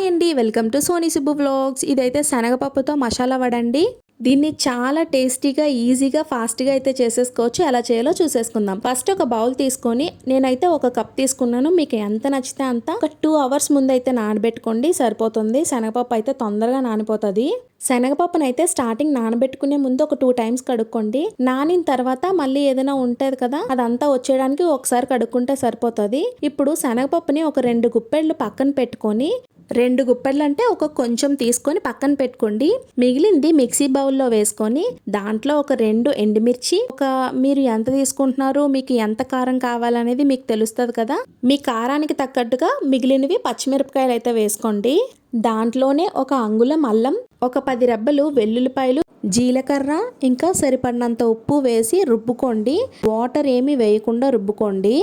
Hi అండి welcome to Sony Subbu blogs ఇదైతే శనగపప్పుతో మసాలా వడండి దీన్ని చాలా టేస్టీగా ఈజీగా ఫాస్ట్గా అయితే చేసేసుకోవచ్చు. ఎలా చేయాలో చూసేసుకుందాం. ఫస్ట్ ఒక బౌల్ తీసుకొని నేనైతే ఒక కప్ తీసుకున్నాను. మీకు ఎంత నచ్చితే అంత. ఒక టూ అవర్స్ ముందు అయితే నానబెట్టుకోండి. సరిపోతుంది. శనగపప్పు అయితే తొందరగా నానిపోతుంది. శనగపప్పును అయితే స్టార్టింగ్ నానబెట్టుకునే ముందు ఒక టూ టైమ్స్ కడుక్కోండి. నానిన తర్వాత మళ్ళీ ఏదైనా ఉంటుంది కదా అదంతా వచ్చేయడానికి ఒకసారి కడుక్కుంటే సరిపోతుంది. ఇప్పుడు శనగపప్పుని ఒక రెండు గుప్పెళ్ళు పక్కన పెట్టుకొని రెండు గుప్పెడ్లు అంటే ఒక కొంచెం తీసుకొని పక్కన పెట్టుకోండి. మిగిలింది మిక్సీ బౌల్లో వేసుకొని దాంట్లో ఒక రెండు ఎండుమిర్చి ఒక మీరు ఎంత తీసుకుంటున్నారు మీకు ఎంత కారం కావాలనేది మీకు తెలుస్తుంది కదా. మీ కారానికి తగ్గట్టుగా మిగిలినవి పచ్చిమిరపకాయలు అయితే వేసుకోండి. దాంట్లోనే ఒక అంగుళం అల్లం ఒక పది రెబ్బలు వెల్లుల్లిపాయలు జీలకర్ర ఇంకా సరిపడినంత ఉప్పు వేసి రుబ్బుకోండి. వాటర్ ఏమీ వేయకుండా రుబ్బుకోండి.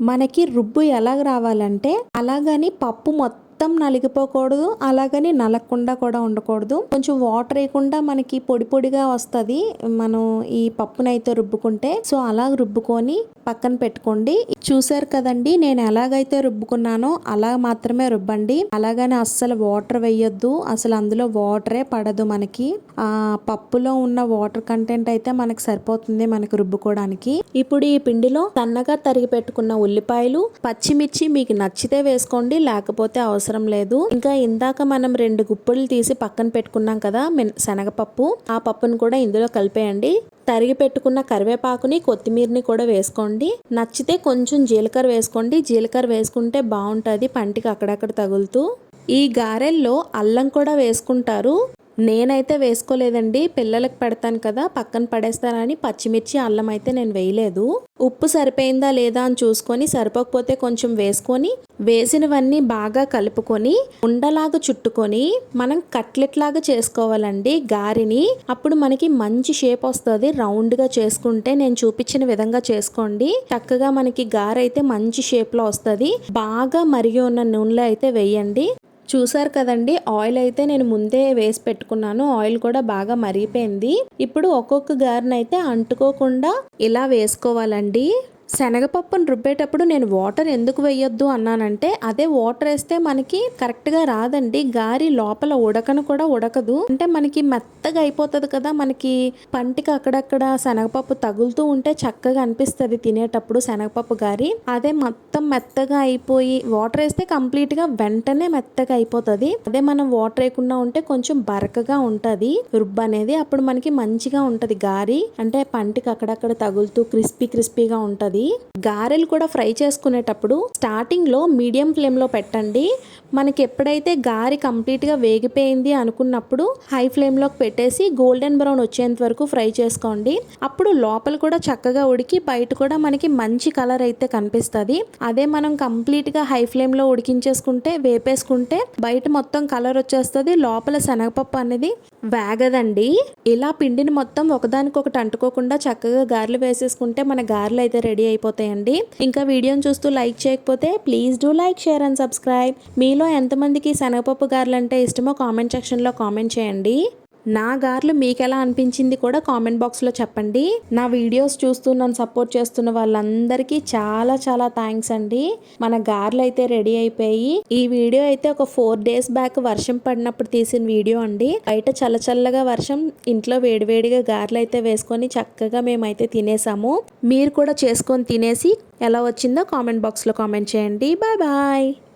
మనకి రుబ్బు ఎలా రావాలంటే అలాగని పప్పు మొత్తం మొత్తం నలిగిపోకూడదు అలాగని నలగకుండా కూడా ఉండకూడదు. కొంచెం వాటర్ వేయకుండా మనకి పొడి పొడిగా వస్తుంది మనం ఈ పప్పునైతే రుబ్బుకుంటే. సో అలా రుబ్బుకొని పక్కన పెట్టుకోండి. చూసారు కదండి నేను ఎలాగైతే రుబ్బుకున్నానో అలా మాత్రమే రుబ్బండి. అలాగని అస్సలు వాటర్ వేయొద్దు అసలు అందులో వాటరే పడదు మనకి. ఆ పప్పులో ఉన్న వాటర్ కంటెంట్ అయితే మనకి సరిపోతుంది మనకి రుబ్బుకోవడానికి. ఇప్పుడు ఈ పిండిలో సన్నగా తరిగి పెట్టుకున్న ఉల్లిపాయలు పచ్చిమిర్చి మీకు నచ్చితే వేసుకోండి లేకపోతే అవసరం అవసరం లేదు. ఇంకా ఇందాక మనం రెండు గుప్పులు తీసి పక్కన పెట్టుకున్నాం కదా శనగపప్పు. ఆ పప్పును కూడా ఇందులో కలిపేయండి. తరిగి పెట్టుకున్న కరివేపాకుని కొత్తిమీరని కూడా వేసుకోండి. నచ్చితే కొంచెం జీలకర్ర వేసుకోండి. జీలకర్ర వేసుకుంటే బాగుంటుంది పంటికి అక్కడక్కడ తగులుతూ. ఈ గారెల్లో అల్లం కూడా వేసుకుంటారు. నేనైతే వేసుకోలేదండి. పిల్లలకు పెడతాను కదా పక్కన పడేస్తానని పచ్చిమిర్చి అల్లం అయితే నేను వేయలేదు. ఉప్పు సరిపోయిందా లేదా అని చూసుకొని సరిపోకపోతే కొంచెం వేసుకొని వేసినవన్నీ బాగా కలుపుకొని ఉండలాగా చుట్టుకొని మనం కట్లెట్ లాగా చేసుకోవాలండి గారిని. అప్పుడు మనకి మంచి షేప్ వస్తుంది. రౌండ్గా చేసుకుంటే నేను చూపించిన విధంగా చేసుకోండి. చక్కగా మనకి గారైతే మంచి షేప్లో వస్తుంది. బాగా మరిగి ఉన్న నూనెలో అయితే వేయండి. చూసారు కదండి ఆయిల్ అయితే నేను ముందే వేసి పెట్టుకున్నాను. ఆయిల్ కూడా బాగా మరిగిపోయింది. ఇప్పుడు ఒక్కొక్క గారిని అయితే అంటుకోకుండా ఇలా వేసుకోవాలండి. శనగపప్పును రుబ్బేటప్పుడు నేను వాటర్ ఎందుకు వేయొద్దు అన్నానంటే అదే వాటర్ వేస్తే మనకి కరెక్ట్గా రాదండి. గారి లోపల ఉడకను కూడా ఉడకదు. అంటే మనకి మెత్తగా అయిపోతుంది కదా మనకి పంటికి అక్కడక్కడ శనగపప్పు తగులుతూ ఉంటే చక్కగా అనిపిస్తుంది తినేటప్పుడు శనగపప్పు గారి. అదే మొత్తం మెత్తగా అయిపోయి వాటర్ వేస్తే కంప్లీట్గా వెంటనే మెత్తగా అయిపోతుంది. అదే మనం వాటర్ వేయకుండా ఉంటే కొంచెం బరకగా ఉంటుంది. రుబ్బు అనేది అప్పుడు మనకి మంచిగా ఉంటది గారి. అంటే పంటికి అక్కడక్కడ తగులుతూ క్రిస్పీ క్రిస్పీగా ఉంటది. ఉంటుంది. గారెలు కూడా ఫ్రై చేసుకునేటప్పుడు స్టార్టింగ్లో మీడియం ఫ్లేమ్లో పెట్టండి. మనకి ఎప్పుడైతే గారి కంప్లీట్గా వేగిపోయింది అనుకున్నప్పుడు హై ఫ్లేమ్లోకి పెట్టేసి గోల్డెన్ బ్రౌన్ వచ్చేంత వరకు ఫ్రై చేసుకోండి. అప్పుడు లోపల కూడా చక్కగా ఉడికి బయట కూడా మనకి మంచి కలర్ అయితే కనిపిస్తుంది. అదే మనం కంప్లీట్గా హై ఫ్లేమ్లో ఉడికించేసుకుంటే వేపేసుకుంటే బయట మొత్తం కలర్ వచ్చేస్తుంది. లోపల శనగపప్పు అనేది వేగదండి. ఇలా పిండిని మొత్తం ఒకదానికొకటి అంటుకోకుండా చక్కగా గారెలు వేసేసుకుంటే మన గారెలు అయితే రెడీ అయిపోతాయండి. ఇంకా వీడియోని చూస్తూ లైక్ చేయకపోతే please do like share and subscribe. మీలో ఎంతమందికి శనగపప్పు గారెలు అంటే ఇష్టమో కామెంట్ సెక్షన్లో కామెంట్ చేయండి. నా గార్లు మీకు ఎలా అనిపించింది కూడా కామెంట్ బాక్స్లో చెప్పండి. నా వీడియోస్ చూస్తూ నన్ను సపోర్ట్ చేస్తున్న వాళ్ళందరికీ చాలా చాలా థ్యాంక్స్ అండి. మన గార్లు అయితే రెడీ అయిపోయి ఈ వీడియో అయితే ఒక ఫోర్ డేస్ బ్యాక్ వర్షం పడినప్పుడు తీసిన వీడియో అండి. బయట చల్లచల్లగా వర్షం ఇంట్లో వేడివేడిగా గార్లు అయితే వేసుకొని చక్కగా మేమైతే తినేసాము. మీరు కూడా చేసుకొని తినేసి ఎలా వచ్చిందో కామెంట్ బాక్స్లో కామెంట్ చేయండి. Bye bye.